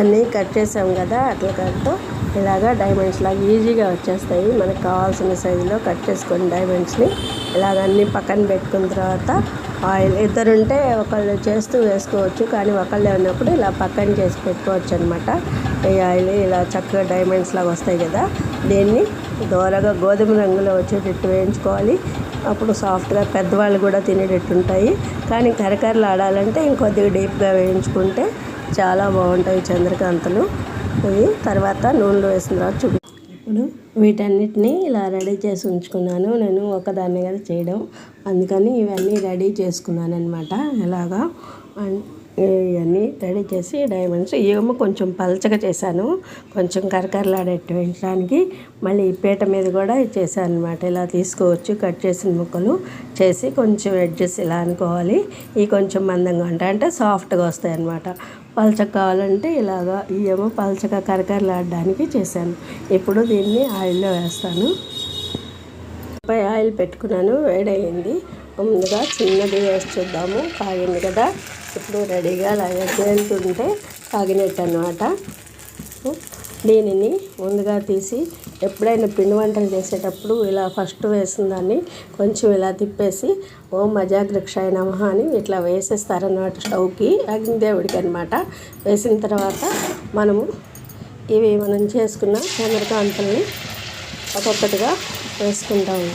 దాన్ని కట్ చేసాం కదా అట్ల కట్తో ఇలాగా డైమండ్స్ లాగా ఈజీగా వచ్చేస్తాయి. మనకు కావాల్సిన సైజులో కట్ చేసుకొని డైమండ్స్ని ఇలాగ అన్ని పక్కన పెట్టుకున్న తర్వాత ఆయిల్ ఇద్దరుంటే ఒకళ్ళు చేస్తూ వేసుకోవచ్చు కానీ ఒకళ్ళే ఉన్నప్పుడు ఇలా పక్కన చేసి పెట్టుకోవచ్చు అనమాట ఈ ఆయిల్ ఇలా చక్కగా డైమండ్స్ లాగా వస్తాయి కదా దీన్ని దోరగా గోధుమ రంగులో వచ్చేటట్టు వేయించుకోవాలి. అప్పుడు సాఫ్ట్గా పెద్దవాళ్ళు కూడా తినేటట్టు ఉంటాయి. కానీ కరకరలు ఆడాలంటే ఇంకొద్దిగా డీప్గా వేయించుకుంటే చాలా బాగుంటాయి చంద్రకాంతలు. ఇవి తర్వాత నూనెలో వేసిన తర్వాత చూపి ఇప్పుడు వీటన్నిటిని ఇలా రెడీ చేసి ఉంచుకున్నాను. నేను ఒకదాన్ని కదా చేయడం. అందుకని ఇవన్నీ రెడీ చేసుకున్నాను అనమాట ఇలాగా ఇవన్నీ రెడీ చేసి డైమండ్స్. ఏమో కొంచెం పలచగా చేశాను. కొంచెం కరకరలాడేట్టు వేయించడానికి. మళ్ళీ ఈ పీట మీద కూడా చేశాను అనమాట ఇలా తీసుకోవచ్చు. కట్ చేసిన ముక్కలు చేసి కొంచెం ఎడ్జెస్ ఇలా అనుకోవాలి. ఇవి కొంచెం మందంగా ఉంటాయి అంటే సాఫ్ట్గా వస్తాయి అనమాట పలచగా కావాలంటే ఇలాగా ఇవేమో పలచగా కరకరలాడడానికి చేశాను. ఇప్పుడు దీన్ని ఆయిల్లో వేస్తాను. పై ఆయిల్ పెట్టుకున్నాను వేడయింది. ముందుగా చిన్నది వేసి చూద్దాము. కాగింది కదా. ఇప్పుడు రెడీగా అలాగే తేలుతుంటే కాగినట్టు అనమాట దీనిని ముందుగా తీసి ఎప్పుడైనా పిండి వంటలు చేసేటప్పుడు ఇలా ఫస్ట్ వేసిన దాన్ని కొంచెం ఇలా తిప్పేసి ఓ మజాగ్రక్షాయ నమహ అని ఇట్లా వేసేస్తారన్నమాట స్టవ్కి. అగ్నిదేవుడికి అనమాట వేసిన తర్వాత మనము ఇవి మనం చేసుకున్న చంద్రకాంతల్ని ఒక్కొక్కటిగా వేసుకుంటాము.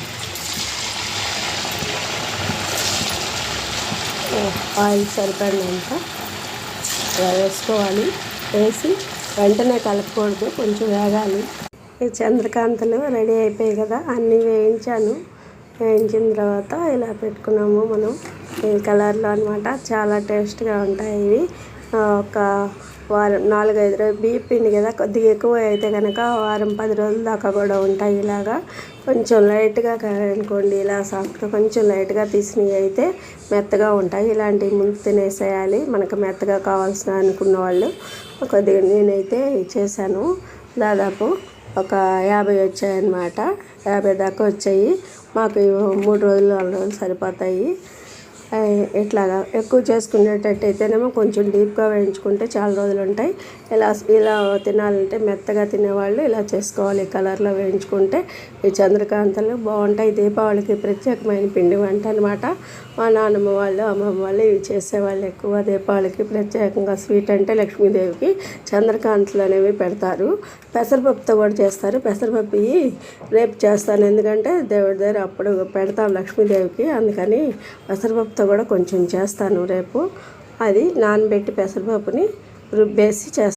ఆయిల్ సరిపడినంత ఇలా వేసుకోవాలి. వేసి వెంటనే కలపకూడదు కొంచెం వేగాలి. ఈ చంద్రకాంతలు రెడీ అయిపోయాయి కదా అన్నీ వేయించాను. వేయించిన తర్వాత ఇలా పెట్టుకున్నాము మనం. ఈ కలర్లో అనమాట చాలా టేస్ట్గా ఉంటాయి ఇవి. ఒక వారం నాలుగైదు రోజులు బియ్య కదా కొద్దిగా ఎక్కువ అయితే కనుక వారం పది రోజుల దాకా కూడా ఉంటాయి ఇలాగా. కొంచెం లైట్గా అనుకోండి ఇలా సాఫ్ట్గా కొంచెం లైట్గా తీసినవి అయితే మెత్తగా ఉంటాయి. ఇలాంటివి ముందు తినేసేయాలి. మనకు మెత్తగా కావాల్సిన అనుకున్న వాళ్ళు కొద్దిగా నేనైతే చేశాను. దాదాపు ఒక యాభై వచ్చాయన్నమాట. యాభై దాకా వచ్చాయి. మాకు మూడు రోజులు నాలుగు రోజులు సరిపోతాయి. ఇట్లాగా ఎక్కువ చేసుకునేటట్టయితేనేమో కొంచెం డీప్గా వేయించుకుంటే చాలా రోజులు ఉంటాయి ఇలా ఇలా తినాలంటే మెత్తగా తినేవాళ్ళు ఇలా చేసుకోవాలి కలర్లో వేయించుకుంటే. ఈ చంద్రకాంతలు బాగుంటాయి దీపావళికి ప్రత్యేకమైన పిండి వంట అనమాట మా నాన్నమ్మ వాళ్ళు అమ్మమ్మ వాళ్ళు ఇవి చేసేవాళ్ళు ఎక్కువ. దీపావళికి ప్రత్యేకంగా స్వీట్ అంటే లక్ష్మీదేవికి చంద్రకాంతలు అనేవి పెడతారు. పెసరపప్పుతో కూడా చేస్తారు. పెసరపప్పు రేపు చేస్తాను. ఎందుకంటే దేవుడి దగ్గర అప్పుడు పెడతాం లక్ష్మీదేవికి. అందుకని పెసరపప్పుతో కూడా కొంచెం చేస్తాను రేపు. అది నానబెట్టి పెసరపప్పుని రుబ్బేసి చేస్తాను